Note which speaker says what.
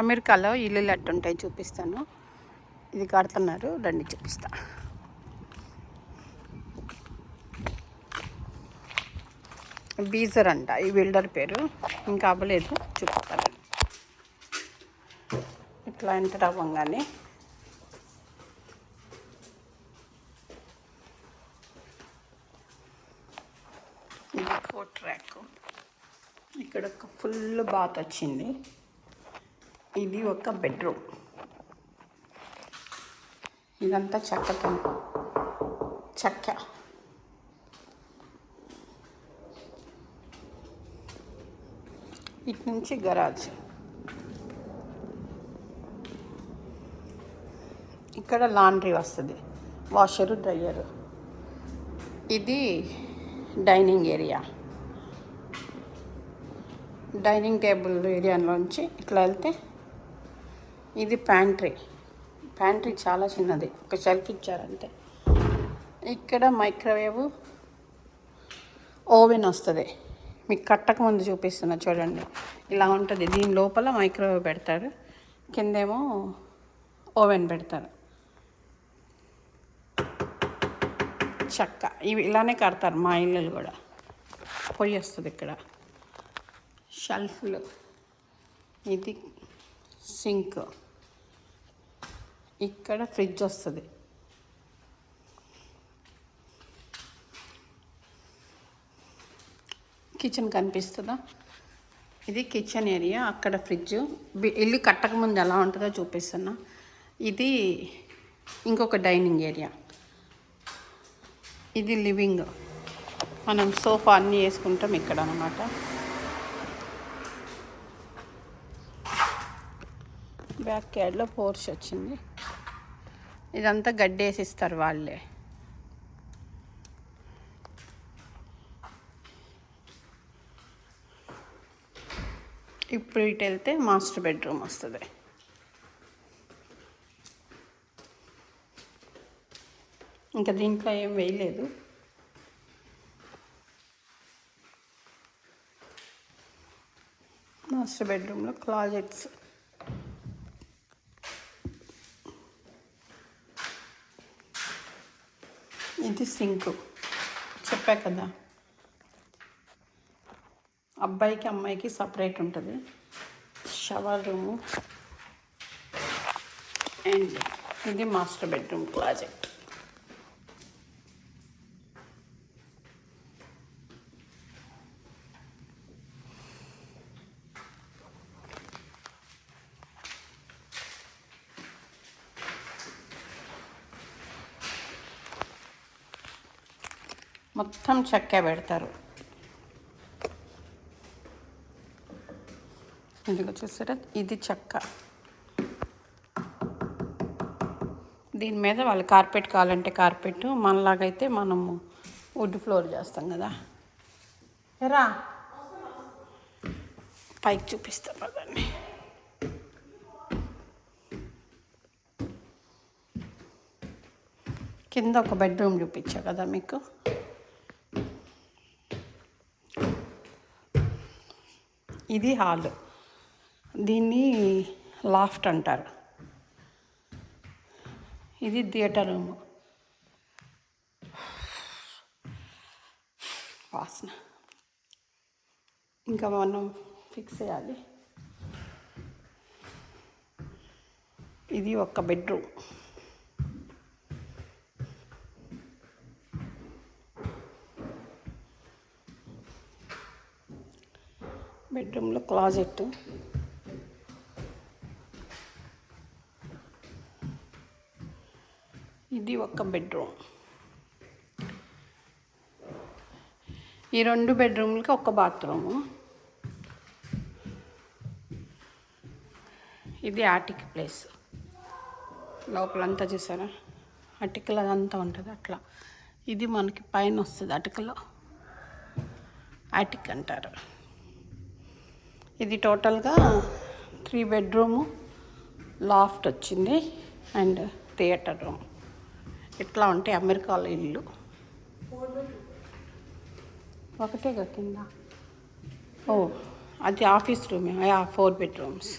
Speaker 1: అమెరికాలో ఇల్లులు అట్టుంటాయి చూపిస్తాను. ఇది కడుతున్నారు రండి చూపిస్తా. బీజర్ అంట ఈ బిల్డర్ పేరు. ఇంకా అవ్వలేదు చూపిస్తాను ఇట్లా ఎంటర్ అవ్వంగానే. ఇది కోట్ ట్రాక్ ఇక్కడ ఒక ఫుల్ బాత్ వచ్చింది. ఇది ఒక బెడ్రూమ్. ఇదంతా చెక్కతో చెక్క. ఇటు నుంచి గరాజ్. ఇక్కడ లాండ్రీ వస్తుంది. వాషరు డ్రయ్యరు ఇది డైనింగ్ ఏరియా. డైనింగ్ టేబుల్ ఏరియాలోంచి ఇట్లా వెళ్తే ఇది ప్యాంట్రీ. ప్యాంట్రీ చాలా చిన్నది. ఒక షెల్ఫ్ ఇచ్చారంతే. ఇక్కడ మైక్రోవేవ్ ఓవెన్ వస్తుంది. మీకు కట్టక ముందు చూపిస్తున్నా చూడండి. ఇలా ఉంటుంది. దీని లోపల మైక్రోవేవ్ పెడతారు. కిందేమో ఓవెన్ పెడతారు. చెక్క. ఇవి ఇలానే కడతారు మా ఇల్లులు కూడా. పొయ్యి వస్తుంది ఇక్కడ. షెల్ఫ్లు. ఇది సింక్. ఇక్కడ ఫ్రిడ్జ్ వస్తుంది. కిచెన్ కనిపిస్తుందా? ఇది కిచెన్ ఏరియా అక్కడ ఫ్రిడ్జ్. ఇల్లు కట్టకముందు ఎలా ఉంటుందో చూపిస్తున్నా. ఇది ఇంకొక డైనింగ్ ఏరియా. ఇది లివింగ్. మనం సోఫా అన్నీ వేసుకుంటాం ఇక్కడ అనమాట బ్యాక్ యార్డ్లో పోర్చ్ వచ్చింది. ఇదంతా గడ్డేసిస్తారు వాళ్ళే. ఇప్పుడు ఇటు వెళ్తే మాస్టర్ బెడ్రూమ్ వస్తుంది. ఇంకా దీంట్లో ఏం వేయలేదు. మాస్టర్ బెడ్రూమ్లో క్లాజెట్స్. ఇది సింక్. చెప్పా కదా. అబ్బాయికి అమ్మాయికి సపరేట్ ఉంటుంది. Shower room. అండ్ ఇది మాస్టర్ బెడ్రూమ్ క్లాజెట్ మొత్తం చెక్క పెడతారు. ఇందుకు చూసారా? ఇది చెక్క. దీని మీద వాళ్ళు కార్పెట్ కావాలంటే కార్పెట్ మనలాగైతే మనము వుడ్ ఫ్లోర్ చేస్తాం కదా. ఎరా? పైకి చూపిస్తాం పదండి. కింద ఒక బెడ్రూమ్ చూపించా కదా మీకు? ఇది హాల్. దీన్ని లాఫ్ట్ అంటారు. ఇది థియేటర్ రూమ్. వాసన. ఇంకా మనం ఫిక్స్ చేయాలి. ఇది ఒక బెడ్రూమ్. బెడ్రూమ్లో క్లాజెట్ ఇది ఒక బెడ్రూమ్. ఈ రెండు బెడ్రూమ్లకి ఒక బాత్రూము. ఇది ఆటిక్ ప్లేస్. లోపలంతా చూసారా? అటికలు అదంతా ఉంటుంది అట్లా. ఇది మనకి పైన వస్తుంది అటికలో. ఆటిక్ అంటారు. ఇది టోటల్గా త్రీ బెడ్రూము లాఫ్ట్ వచ్చింది అండ్ థియేటర్ రూమ్. ఇట్లా ఉంటాయి అమెరికాలో ఇల్లు. ఒకటే కింద? ఓ అది ఆఫీస్ రూమే ఫోర్ బెడ్రూమ్స్.